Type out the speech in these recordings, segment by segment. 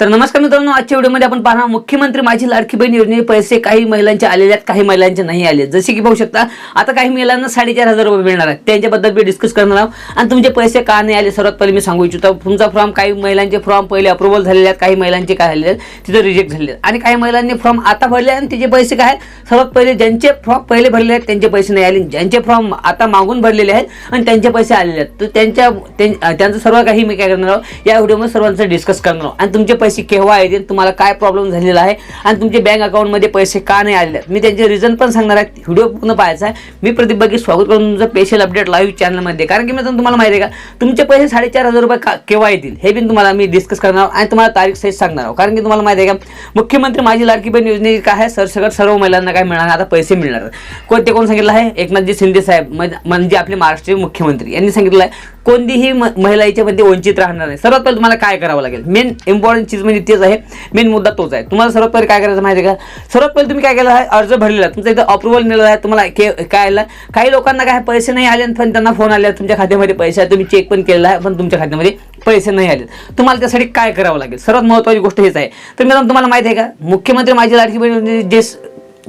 तर नमस्कार मित्रांनो आजच्या व्हिडिओमध्ये आपण पाहणार मुख्यमंत्री माझी लाडकी बहीण योजनेचे पैसे काही महिलांचे आलेले आहेत काही महिलांचे नाही आले जसे की पाहू शकता आता काही महिलांना साडेचार हजार रुपये मिळणार आहेत. त्यांच्याबद्दल मी डिस्कस करणार आहोत. आणि तुमचे पैसे का नाही आले सर्वात पहिले मी सांगू इच्छितो. तुमचा फॉर्म काही महिलांचे फॉर्म पहिले अप्रुव्हल झालेले आहेत काही महिलांचे काय आलेले आहेत तिथे रिजेक्ट झालेले आहेत. आणि काही महिलांनी फॉर्म आता भरले आणि त्याचे पैसे काय सर्वात पहिले ज्यांचे फॉर्म पहिले भरलेले आहेत त्यांचे पैसे नाही आले. ज्यांचे फॉर्म आता मागून भरलेले आहेत आणि त्यांचे पैसे आलेले आहेत. तर त्यांच्या त्यां- त्यांचं सर्व काही मी काय करणार आहोत या व्हिडिओमध्ये सर्वांचं डिस्कस करणार आहोत. आणि तुमचे पैसे केव्हा येतील तुम्हाला काय प्रॉब्लेम झालेला आहे आणि तुमचे बँक अकाउंटमध्ये पैसे का नाही आलेले आहेत? मी त्यांचे रिझन पण सांगणार आहे. व्हिडिओ पूर्ण पाहायचा आहे. मी प्रदीप बघी स्वागत करून तुमचं स्पेशल अपडेट लाईव्ह चॅनलमध्ये कारण की मी तुम्हाला माहिती आहे का? तुमचे पैसे साडेचार हजार रुपये का केव्हा येतील? हे पण तुम्हाला मी डिस्कस करणार आणि तुम्हाला तारीख सहित सांगणार आहोत. कारण की तुम्हाला माहिती आहे का? मुख्यमंत्री माझी लाडकी बहीण योजने काय आहे? सरसकट सर्व महिलांना काय मिळणार आता पैसे मिळणार कोणते कोण सांगितलं आहे? एकनाथजी शिंदे साहेब म्हणजे आपले महाराष्ट्रीय मुख्यमंत्री. यांनी सांगितलं आहे कोणतीही म- महिला याच्यामध्ये वंचित राहणार नाही. सर्वात पहिले तुम्हाला काय करावं लागेल? मेन इम्पॉर्टंट चीज म्हणजे तेच आहे. मेन मुद्दा तोच आहे. तुम्हाला सर्वात पहिले काय करायचं माहिती आहे का? सर्वात पहिले तुम्ही काय केलं आहे? अर्ज भरलेला आहे. तुमचा इथं अप्रुव्हल नेलं आहे. तुम्हाला के काय आलं? काही लोकांना काय पैसे नाही आले पण त्यांना फोन आले. तुमच्या खात्यामध्ये पैसे आहे तुम्ही चेक पण केलेला आहे पण तुमच्या खात्यामध्ये पैसे नाही आले. तुम्हाला त्यासाठी काय करावं लागेल? सर्वात महत्त्वाची गोष्ट हेच आहे. तर मित्रांनो तुम्हाला माहिती आहे का? मुख्यमंत्री माझी लाडकी बहीण जे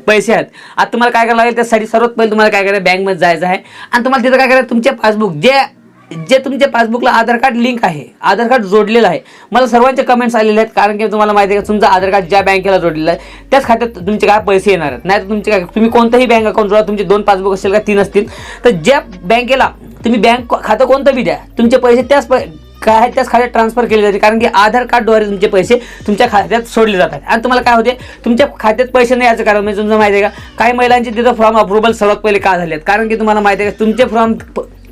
पैसे आहेत आता तुम्हाला काय करावं लागेल? त्यासाठी सर्वात पहिले तुम्हाला काय करायचं? बँकमध्ये जायचं आहे. आणि तुम्हाला तिथं काय करायचं? तुमचे पासबुक जे जे तुमच्या पासबुकला आधार कार्ड लिंक आहे आधार कार्ड जोडलेलं आहे मला सर्वांचे कमेंट्स आलेले आहेत कारण की तुम्हाला माहिती आहे का तुमचं आधार कार्ड ज्या बँकेला जोडलेलं आहे त्याच खात्यात तुमचे काय पैसे येणार आहेत? नाही तर तुमचे काय तुम्ही कोणतंही बँक अकाउंट जोडा तुमचे दोन पासबुक असेल का तीन असतील. तर ज्या बँकेला तुम्ही बँक खातं कोणतं बी द्या तुमचे पैसे त्याच पै- काय आहे त्याच खात्यात ट्रान्सफर केले जाते कारण की आधार कार्डद्वारे तुमचे पैसे तुमच्या खात्यात सोडले जातात. आणि तुम्हाला काय होते तुमच्या खात्यात पैसे नाही याचं कारण म्हणजे तुमचं माहिती आहे का काही महिलांचे तिथं फॉर्म अप्रुव्हल सर्वात पहिले का झाले आहेत कारण की तुम्हाला माहिती आहे का तुमचे फॉर्म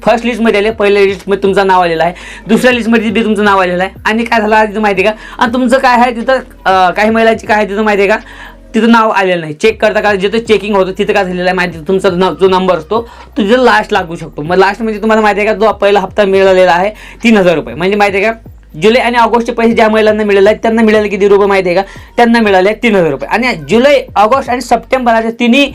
फर्स्ट लिस्टमध्ये आले पहिल्या लिस्टमध्ये तुमचं नाव आलेलं आहे. दुसऱ्या लिस्टमध्ये बी तुमचं नाव आलेलं आहे. आणि काय झालं तिथं माहिती आहे का? आणि तुमचं काय आहे तिथं काही महिलांची काय आहे तिथं माहिती आहे का? तिथं नाव आलेलं नाही. चेक करता का जिथं चेकिंग होतं तिथं काय झालेलं आहे माहिती तुमचा न- जो नंबर असतो तो तिथं लास्ट लागू शकतो. मग लास्ट म्हणजे तुम्हाला माहिती आहे का जो पहिला हप्ता मिळालेला आहे तीन हजार रुपये. म्हणजे माहिती आहे का जुलै आणि ऑगस्टचे पैसे ज्या महिलांना मिळाले आहेत त्यांना मिळाले किती रुपये माहिती आहे का? त्यांना मिळाले आहेत तीन हजार रुपये. आणि जुलै ऑगस्ट आणि सप्टेंबरचे तिन्ही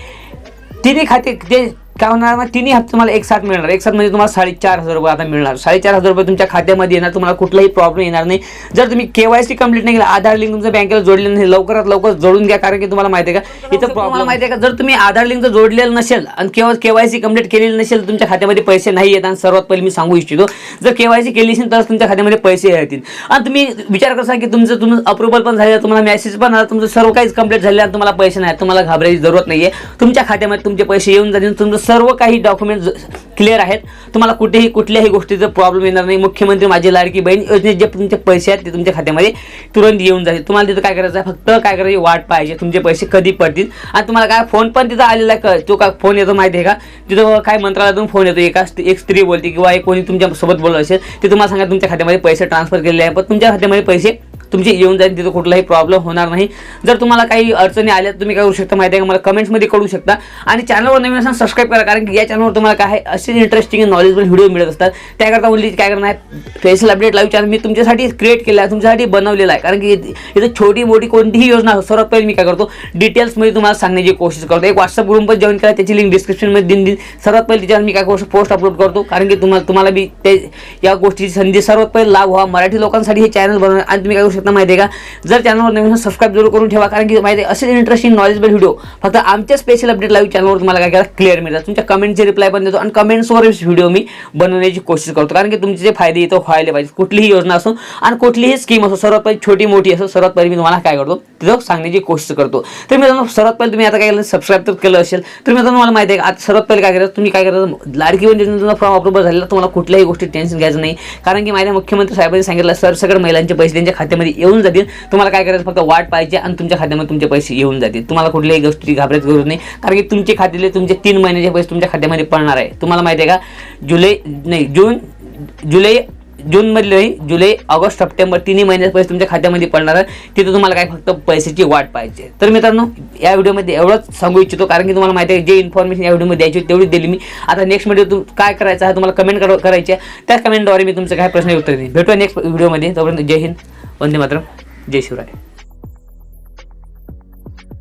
तिन्ही खाते जे काय होणार मग तिन्ही हप्ते तुम्हाला एक साथ मिळणार. एक साथ म्हणजे तुम्हाला साडेचार हजार रुपये आता मिळणार. साडेचार हजार रुपये तुमच्या खात्यामध्ये येणार तुम्हाला कुठलाही प्रॉब्लेम येणार नाही. जर तुम्ही केवायसी कंप्लीट नाही केलं आधार लिंक तुमच्या बँकेला जोडलेलं नाही लवकरात लवकर जोडून घ्या कारण की तुम्हाला माहिती आहे का इथं प्रॉब्लेम माहिती आहे का जर तुम्ही आधार लिंक जोडलेलं नसेल आणि केव्हा केवायसी कंप्लीट केलेली नसेल तर तुमच्या खात्यामध्ये पैसे नाही येत. आणि सर्वात पहिले मी सांगू इच्छितो जर केवायसी केली असेल तरच तुमच्या खात्यामध्ये पैसे येतील. आणि तुम्ही विचार करता की तुमचं तुमचं अप्रुव्हल पण झालं तुम्हाला मेसेज पण आला तुमचं सर्व काहीच कंप्लीट झालं आणि तुम्हाला पैसे नाही तुम्हाला घाबरायची जरूरत नाही आहे तुमच्या खात्यामध्ये तुमचे पैसे येऊन जातील तुमचं सर्व काही डॉक्युमेंट क्लिअर आहेत. तुम्हाला कुठेही कुठल्याही गोष्टीचा प्रॉब्लेम येणार नाही. मुख्यमंत्री माझी लाडकी बहीण योजनेत जे तुमचे पैसे आहेत ते तुमच्या खात्यामध्ये तुरंत येऊन जातील. तुम्हाला तिथं काय करायचं आहे? फक्त काय करायची? वाट पाहिजे. तुमचे पैसे कधी पडतील? आणि तुम्हाला काय फोन पण तिथं आलेला आहे का तो का फोन येतो माहिती आहे का? तिथं काय मंत्रालयातून फोन येतो. एका एक स्त्री बोलते किंवा एक कोणी तुमच्यासोबत बोलत असेल ते तुम्हाला सांगा तुमच्या खात्यामध्ये पैसे ट्रान्सफर केलेले आहे पण तुमच्या खात्यामध्ये पैसे तुमचे येऊन जाईल तिथं कुठलाही प्रॉब्लेम होणार नाही. जर तुम्हाला काही अडचणी आल्या तुम्ही काय करू शकता माहिती आहे का? मला कमेंट्समध्ये कळू शकता. आणि चॅनलवर नवीन असताना सबस्क्राईब करा कारण की या चॅनलवर तुम्हाला काय असे इंटरेस्टिंग नॉलेजेबल व्हिडिओ मिळत असतात. त्याकरता ओनली काय करणार आहे फेसल अपडेट लाईव्ह चॅनल मी तुमच्यासाठी क्रिएट केलं आहे तुमच्यासाठी बनवलेला आहे. कारण की इथं छोटी मोठी कोणतीही योजना सर्वात पहिले मी काय करतो डिटेल्समध्ये तुम्हाला सांगण्याची कोशिश करतो. एक व्हॉट्सअप ग्रुप पण जॉईन करा त्याची लिंक डिस्क्रिप्शनमध्ये दिन दिन सर्वात पहिले त्याच्यावर मी काय करू पोस्ट अपलोड करतो. कारण की तुम्हाला तुम्हाला बी ते या गोष्टीची संधी सर्वात पहिले लाभ व्हा मराठी लोकांसाठी हे चॅनल बनवणं आणि तुम्ही काय करू शकता माहिती आहे का? जर चॅनलवर नवीन सबस्क्राईब जरूर करून ठेवा कारण की माहिती आहे असे इंटरेस्टिंग नॉलेजबल व्हिडिओ फक्त आमच्या स्पेशल अपडेट लाईव्ह चॅनलवर तुम्हाला काय करायला क्लिअर मिळतात. तुमच्या कमेंटचे रिप्लाय पण देतो आणि कमेंट्सवर व्हिडिओ मी बनवण्याची कोशिश करतो. कारण की तुमचे जे फायदे इथं व्हायला पाहिजे. कुठलीही योजना असो आणि कुठलीही स्कीम असो सर्वात पहिले छोटी मोठी असो सर्वात पहिले मी तुम्हाला काय करतो तिथं सांगण्याची कोशिश करतो. तर मी सर्वात पहिले तुम्ही आता काय केलं सबस्क्राईब तर केलं असेल. तर मी तुम्हाला माहिती आहे का आता सर्वात पहिले काय करायचं तुम्ही काय करायचं लाडकी बहीण योजनेचा फॉर्म अप्रूव्हल झालेला तुम्हाला कुठल्याही गोष्टी टेन्शन घ्यायचं नाही. कारण की माझ्या मुख्यमंत्री साहेबांनी सांगितलं सर सगळं महिलांचे पैसे त्यांच्या खात्यामध्ये येऊन जातील. तुम्हाला काय करायचं? फक्त वाट पाहिजे आणि तुमच्या खात्यामध्ये तुमचे पैसे येऊन जातील. तुम्हाला कुठल्याही गोष्टी घाबरायची गरज नाही. कारण की तुमचे खात्यातले तुमचे तीन महिन्याचे पैसे तुमच्या खात्यामध्ये पडणार आहे. तुम्हाला माहिती आहे का? जुलै नाही जून जुलै जूनमधले नाही जुलै ऑगस्ट सप्टेंबर तिन्ही महिन्याचे पैसे तुमच्या खात्यामध्ये पडणार आहे. तिथे तुम्हाला काय फक्त पैशाची वाट पाहिजे तर मित्रांनो या व्हिडिओमध्ये एवढंच सांगू इच्छितो. कारण की तुम्हाला माहिती आहे जे इन्फॉर्मेशन या व्हिडिओमध्ये द्यायची होती तेवढी दिली मी. आता नेक्स्ट व्हिडिओ तू काय करायचं आहे तुम्हाला कमेंट करायचे आहे. त्या कमेंटद्वारे मी तुमचं काय प्रश्न उत्तर देईन. भेटूया नेक्स्ट व्हिडिओमध्ये तोपर्यंत जय हिंद. वंदे मातरम. जय शिवराय.